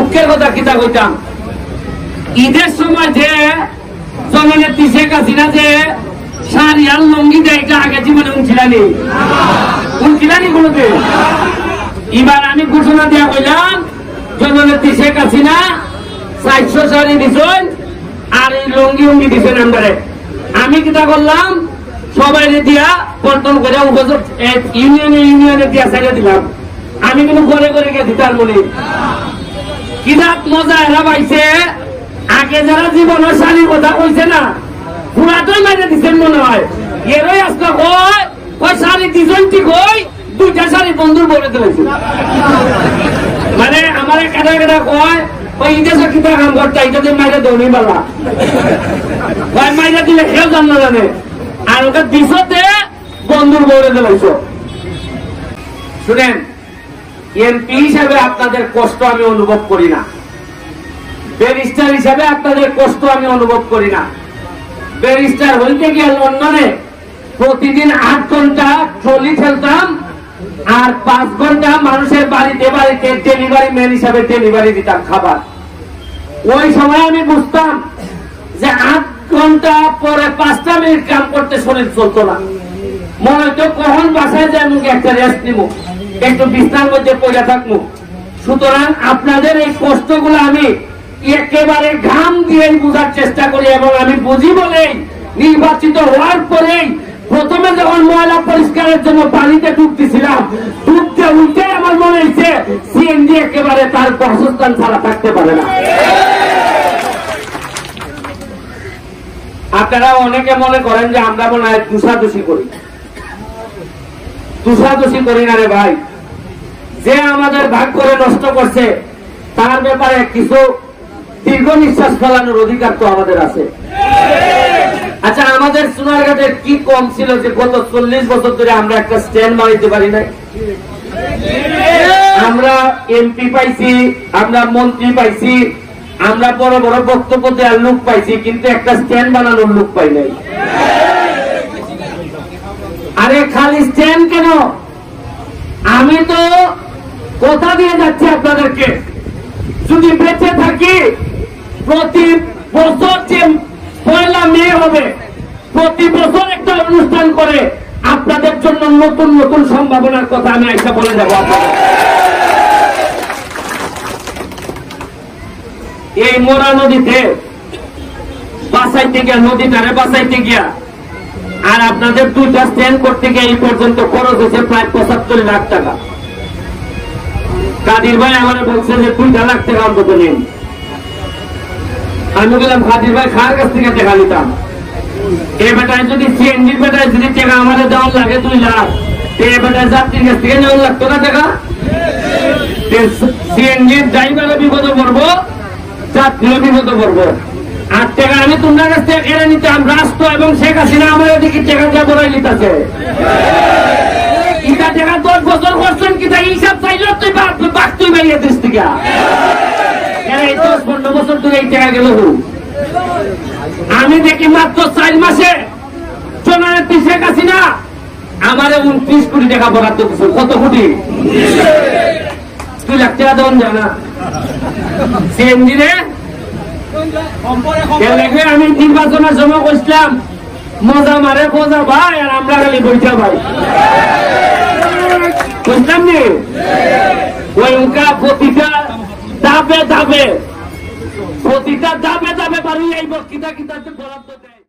দুঃখের কথা কিতা কইতাম? ঈদের সময় যে জননেত্রী শেখ হাসিনা যে আর লঙ্গি দেয়, এটা আগে জীবনে উনছিলানি উনছিলানি কোনোতে এবার আমি ঘোষণা দিয়া কইলাম, জননেত্রী শেখ হাসিনা চারশো শাড়ি দিছেন আর এই লঙ্গি উঙ্গি দিছেন আন্দারে আমি কিতা করলাম সবাই দিয়া বন্টন করে ইউনিয়নে ইউনিয়নে দিয়া সাইডে দিলাম। আমি কিন্তু ঘরে ঘরে গিয়ে দিতার মনে কিরাত মজা এরা পাইছে। আগে যারা জীবনের শাড়ির কথা কইছে না। পুরাতন মাইনে দিচ্ছেন মনে হয়। এরই আজকে কয় কয় শাড়ি দিছেন ঠিক হই দুইটা শাড়ি বন্ধুর বলে দিয়েছে মানে আমার কাটা কাটা কয় ওই ঈদে কিতা কাম করতে এটাতে মাইরে দৌড়ি বালা কয় মাইরে দিলে কেউ জান জানে আর ওকে দিছতে বন্ধুর বলে দিলাইছ শুনেন এমপি হিসাবে আপনাদের কষ্ট আমি অনুভব করি না। ব্যারিস্টার হিসাবে আপনাদের কষ্ট আমি অনুভব করি না। ব্যারিস্টার হইতে গিয়ে লন্ডনে প্রতিদিন আট ঘণ্টা ট্রলি ফেলতাম আর পাঁচ ঘণ্টা মানুষের বাড়িতে বাড়িতে ডেলিভারি ম্যান হিসাবে ডেলিভারি দিতাম খাবার। ওই সময় আমি বুঝতাম যে আট ঘণ্টা পরে পাঁচটা মিনিট কাম করতে শরীর চলতো না। মনে হতো কখন বাসায় মুখে একটা রেস্ট নিব। একটু বিছনার মধ্যে পড়ে থাকব। সুতরাং আপনাদের এই কষ্টগুলো আমি একেবারে ঘাম দিয়ে বোঝার চেষ্টা করি এবং আমি বুঝি বলেই, নির্বাচিত হওয়ার পরেই প্রথমে যখন ময়লা পরিষ্কারের জন্য পানিতে ডুবতেছিলাম, ডুবতে উঠে আমার মনে হয়েছে, সিএনজি একেবারে তার বাসস্থান ছাড়া থাকতে পারে না। আপনারা অনেকে মনে করেন যে আমরা মনে হয় দুষাদুষি করি। দুষাদুষি করি না রে ভাই। যে আমাদের ভাগ করে নষ্ট করছে, তার ব্যাপারে কিছু দীর্ঘ নিঃশ্বাস ফেলানোর অধিকার তো আমাদের আছে। আচ্ছা আমাদের সোনারঘাটের কি কম ছিল যে গত চল্লিশ বছর ধরে আমরা একটা স্ট্যান্ড মারিতে পারি নাই? আমরা এমপি পাইছি, আমরা মন্ত্রী পাইছি, আমরা বড় বড় বক্তব্য দেওয়ার লোক পাইছি, কিন্তু একটা স্ট্যান্ড বানানোর লোক পাই নাই। আরে খালি স্ট্যান্ড কেন আমি তো দিয়ে যাচ্ছি আপনাদেরকে। যদি বেঁচে থাকি, প্রতি বছর যে পয়লা মে হবে, প্রতি বছর একটা অনুষ্ঠান করে, আপনাদের জন্য নতুন নতুন সম্ভাবনার কথা আমি আইসা বলে যাব এই মোরা নদীতে বাসাইতে গিয়া, নদীটারে বাসাইতে গিয়া, আর আপনাদের দুইটা স্ট্যান্ড করতে গিয়ে এই পর্যন্ত খরচ হয়েছে প্রায় পঁচাত্তর লাখ টাকা। কাদির ভাই আমার বলছে যে দুইটা লাখ টাকা অন্তত নেই আমি বললাম, কাদির ভাই খার কাছ থেকে টাকা নিতাম? এই বেটায় যদি সিএনজির বেটায় যদি টাকা আমাদের দেওয়ার লাগে দুই লাখ এই বেটায় যাত্রীর কাছ থেকে নেওয়ার লাগতো না টাকা? সিএনজির ড্রাইভারও বিপদে পড়ব যাত্রীও বিপদে পড়ব। আর টাকা আমি তোমার কাছ থেকে কেড়ে নিতাম, রাষ্ট্র এবং শেখ হাসিনা আমার এদিকে টাকা দিয়ে বড়াই নিতেছে গেল আমি দেখি মাত্র চার মাসে জননেত্রী শেখ হাসিনা, আমারে উনত্রিশ কোটি টাকা বরাদ্দ দিচ্ছে কত কোটি? তুই লাখ টাকা দেওয়ান জানা সিএনজি আমি নির্বাচনের সময় কইছিলাম মজা মারে, মজা ভাই, আর আমরা খালি বইটা ভাই। বুঝলাম নি? ওই উনকা প্রতিটা দাবে ধাপে প্রতিটা ধাপে ধাপে পারি এই বক্তৃতা কিন্তু বরাদ্দ।